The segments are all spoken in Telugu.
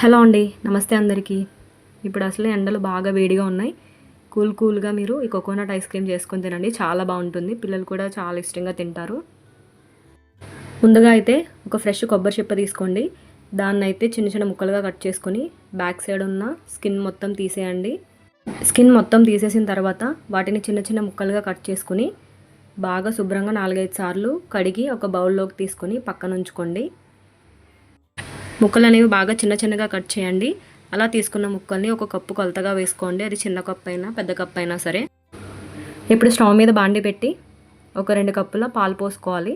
హలో అండి నమస్తే అందరికీ. ఇప్పుడు అసలు ఎండలు బాగా వేడిగా ఉన్నాయి. కూల్ కూల్గా మీరు ఈ కోకోనట్ ఐస్ క్రీమ్ చేసుకొని తినండి చాలా బాగుంటుంది. పిల్లలు కూడా చాలా ఇష్టంగా తింటారు. ముందుగా అయితే ఒక ఫ్రెష్ కొబ్బరి చిప్ప తీసుకోండి. దాన్ని అయితే చిన్న చిన్న ముక్కలుగా కట్ చేసుకొని బ్యాక్ సైడ్ ఉన్న స్కిన్ మొత్తం తీసేయండి. స్కిన్ మొత్తం తీసేసిన తర్వాత వాటిని చిన్న చిన్న ముక్కలుగా కట్ చేసుకుని బాగా శుభ్రంగా నాలుగైదు సార్లు కడిగి ఒక బౌల్లోకి తీసుకొని పక్కన ఉంచుకోండి. ముక్కలు అనేవి బాగా చిన్న చిన్నగా కట్ చేయండి. అలా తీసుకున్న ముక్కల్ని ఒక కప్పు కొలతగా వేసుకోండి. అది చిన్న కప్పు అయినా పెద్ద కప్పు అయినా సరే. ఇప్పుడు స్టవ్ మీద బాండి పెట్టి ఒక రెండు కప్పుల పాలు పోసుకోవాలి.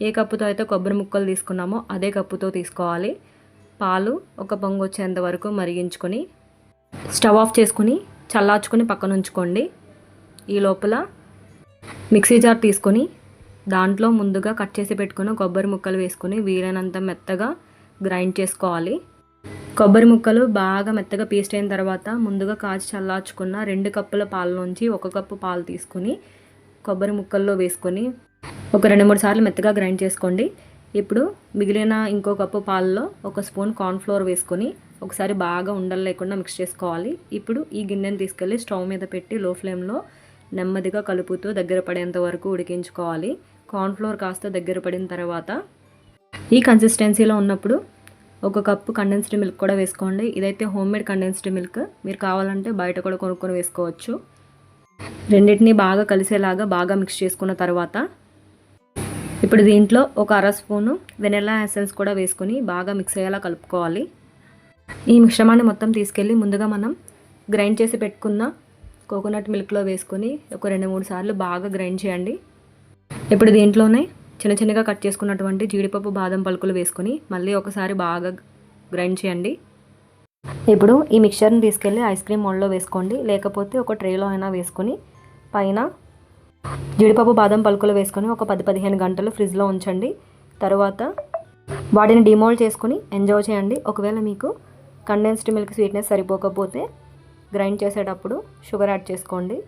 ఏ కప్పుతో అయితే కొబ్బరి ముక్కలు తీసుకున్నామో అదే కప్పుతో తీసుకోవాలి. పాలు ఒక పొంగు వచ్చేంత వరకు మరిగించుకొని స్టవ్ ఆఫ్ చేసుకుని చల్లార్చుకొని పక్కన ఉంచుకోండి. ఈ లోపల మిక్సీ జార్ తీసుకొని దాంట్లో ముందుగా కట్ చేసి పెట్టుకున్న కొబ్బరి ముక్కలు వేసుకొని వీలైనంత మెత్తగా గ్రైండ్ చేసుకోవాలి. కొబ్బరి ముక్కలు బాగా మెత్తగా పేస్ట్ అయిన తర్వాత ముందుగా కాచి చల్లార్చుకున్న రెండు కప్పుల పాలలోంచి ఒక కప్పు పాలు తీసుకుని కొబ్బరి ముక్కల్లో వేసుకొని ఒక రెండు మూడు సార్లు మెత్తగా గ్రైండ్ చేసుకోండి. ఇప్పుడు మిగిలిన ఇంకో కప్పు పాలలో ఒక స్పూన్ కార్న్ఫ్లోర్ వేసుకొని ఒకసారి బాగా ఉండలు లేకుండా మిక్స్ చేసుకోవాలి. ఇప్పుడు ఈ గిన్నెను తీసుకెళ్ళి స్టవ్ మీద పెట్టి లో ఫ్లేమ్లో నెమ్మదిగా కలుపుతూ దగ్గర పడేంత వరకు ఉడికించుకోవాలి. కార్న్ఫ్లోర్ కాస్త దగ్గర పడిన తర్వాత ఈ కన్సిస్టెన్సీలో ఉన్నప్పుడు ఒక కప్పు కండెన్స్డ్ మిల్క్ కూడా వేసుకోండి. ఇదైతే హోమ్ మేడ్ కండెన్స్డ్ మిల్క్ మీరు కావాలంటే బయట కూడా కొనుక్కొని వేసుకోవచ్చు. రెండింటినీ బాగా కలిసేలాగా బాగా మిక్స్ చేసుకున్న తర్వాత ఇప్పుడు దీంట్లో ఒక అర స్పూను వెనిలా ఎసెన్స్ కూడా వేసుకొని బాగా మిక్స్ అయ్యేలా కలుపుకోవాలి. ఈ మిశ్రమాన్ని మొత్తం తీసుకెళ్ళి ముందుగా మనం గ్రైండ్ చేసి పెట్టుకున్న కోకోనట్ మిల్క్లో వేసుకొని ఒక రెండు మూడు సార్లు బాగా గ్రైండ్ చేయండి. ఇప్పుడు దీంట్లోనే చిన్న చిన్నగా కట్ చేసుకున్నటువంటి జీడిపప్పు బాదం పలుకులు వేసుకొని మళ్ళీ ఒకసారి బాగా గ్రైండ్ చేయండి. ఇప్పుడు ఈ మిక్చర్ని తీసుకెళ్ళి ఐస్ క్రీమ్ మోడ్లో వేసుకోండి. లేకపోతే ఒక ట్రేలో అయినా వేసుకొని పైన జీడిపప్పు బాదం పలుకులు వేసుకొని ఒక పది పదిహేను గంటలు ఫ్రిడ్జ్లో ఉంచండి. తర్వాత వాటిని డిమోల్డ్ చేసుకుని ఎంజాయ్ చేయండి. ఒకవేళ మీకు కండెన్స్డ్ మిల్క్ స్వీట్నెస్ సరిపోకపోతే గ్రైండ్ చేసేటప్పుడు షుగర్ యాడ్ చేసుకోండి.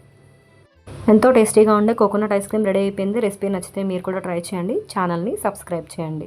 ఎంతో టేస్టీగా ఉండే కోకోనట్ ఐస్ క్రీమ్ రెడీ అయిపోయింది. రెసిపీ నచ్చితే మీరు కూడా ట్రై చేయండి. ఛానల్ని సబ్స్క్రైబ్ చేయండి.